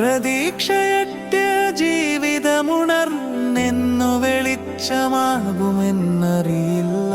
പ്രതീക്ഷയറ്റ ജീവിതമുണർന്നെന്നു വെളിച്ചമാകുമെന്നറിയില്ല.